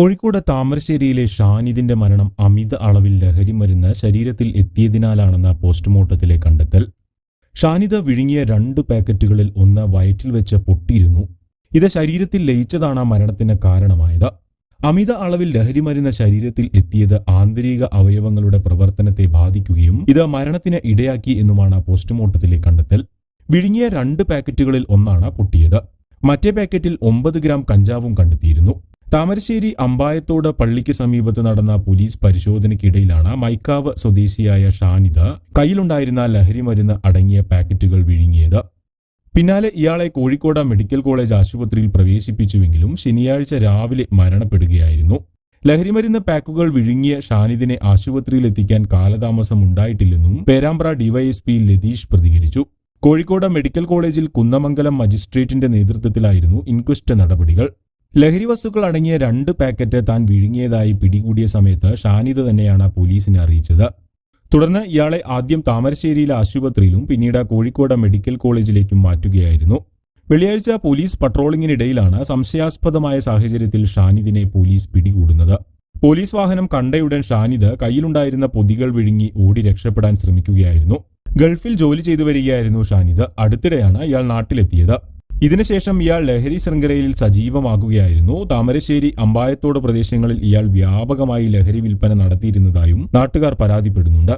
കോഴിക്കോട് താമരശ്ശേരിയിലെ ഷാനിദിന്റെ മരണം അമിത അളവിൽ ലഹരി മരുന്ന് ശരീരത്തിൽ എത്തിയതിനാലാണെന്ന പോസ്റ്റ്മോർട്ടത്തിലെ കണ്ടെത്തൽ. ഷാനിദ വിഴുങ്ങിയ രണ്ട് പാക്കറ്റുകളിൽ ഒന്ന് വയറ്റിൽ വെച്ച് പൊട്ടിയിരുന്നു. ഇത് ശരീരത്തിൽ ലയിച്ചതാണ് മരണത്തിന് കാരണമായത്. അമിത അളവിൽ ലഹരി മരുന്ന് ശരീരത്തിൽ എത്തിയത് ആന്തരിക അവയവങ്ങളുടെ പ്രവർത്തനത്തെ ബാധിക്കുകയും ഇത് മരണത്തിന് ഇടയാക്കി എന്നുമാണ് പോസ്റ്റ്മോർട്ടത്തിലെ കണ്ടെത്തൽ. വിഴുങ്ങിയ രണ്ട് പാക്കറ്റുകളിൽ ഒന്നാണ് പൊട്ടിയത്. മറ്റേ പാക്കറ്റിൽ ഒമ്പത് ഗ്രാം കഞ്ചാവും കണ്ടെത്തിയിരുന്നു. താമരശ്ശേരി അമ്പായത്തോട് പള്ളിക്ക് സമീപത്ത് നടന്ന പോലീസ് പരിശോധനയ്ക്കിടയിലാണ് മൈക്കാവ് സ്വദേശിയായ ഷാനിദ കയ്യിലുണ്ടായിരുന്ന ലഹരി മരുന്ന് അടങ്ങിയ പാക്കറ്റുകൾ വിഴുങ്ങിയത്. പിന്നാലെ ഇയാളെ കോഴിക്കോട് മെഡിക്കൽ കോളേജ് ആശുപത്രിയിൽ പ്രവേശിപ്പിച്ചുവെങ്കിലും ശനിയാഴ്ച രാവിലെ മരണപ്പെടുകയായിരുന്നു. ലഹരിമരുന്ന് പാക്കുകൾ വിഴുങ്ങിയ ഷാനിദിനെ ആശുപത്രിയിൽ എത്തിക്കാൻ കാലതാമസം ഉണ്ടായിട്ടില്ലെന്നും പേരാമ്പ്ര ഡിവൈഎസ്പി ലതീഷ് പ്രതികരിച്ചു. കോഴിക്കോട് മെഡിക്കൽ കോളേജിൽ കുന്നമംഗലം മജിസ്ട്രേറ്റിന്റെ നേതൃത്വത്തിലായിരുന്നു ഇൻക്വസ്റ്റ് നടപടികൾ. ലഹരി വസ്തുക്കൾ അടങ്ങിയ രണ്ട് പാക്കറ്റ് താൻ വിഴുങ്ങിയതായി പിടികൂടിയ സമയത്ത് ഷാനിദ് തന്നെയാണ് പോലീസിനെ അറിയിച്ചത്. തുടർന്ന് ഇയാളെ ആദ്യം താമരശ്ശേരിയിലെ ആശുപത്രിയിലും പിന്നീട് കോഴിക്കോട് മെഡിക്കൽ കോളേജിലേക്കും മാറ്റുകയായിരുന്നു. വെള്ളിയാഴ്ച പോലീസ് പട്രോളിങ്ങിനിടയിലാണ് സംശയാസ്പദമായ സാഹചര്യത്തിൽ ഷാനിദിനെ പോലീസ് പിടികൂടുന്നത്. പോലീസ് വാഹനം കണ്ടയുടൻ ഷാനിദ് കയ്യിലുണ്ടായിരുന്ന പൊതികൾ വിഴുങ്ങി ഓടി രക്ഷപ്പെടാൻ ശ്രമിക്കുകയായിരുന്നു. ഗൾഫിൽ ജോലി ചെയ്തു വരികയായിരുന്നു ഷാനിദ് അടുത്തിടെയാണ് ഇയാൾ നാട്ടിലെത്തിയത്. ഇതിനുശേഷം ഇയാൾ ലഹരി ശൃംഖലയിൽ സജീവമാകുകയായിരുന്നു. താമരശ്ശേരി അമ്പായത്തോട് പ്രദേശങ്ങളിൽ ഇയാൾ വ്യാപകമായി ലഹരി വിൽപ്പന നടത്തിയിരുന്നതായും നാട്ടുകാർ പരാതിപ്പെടുന്നുണ്ട്.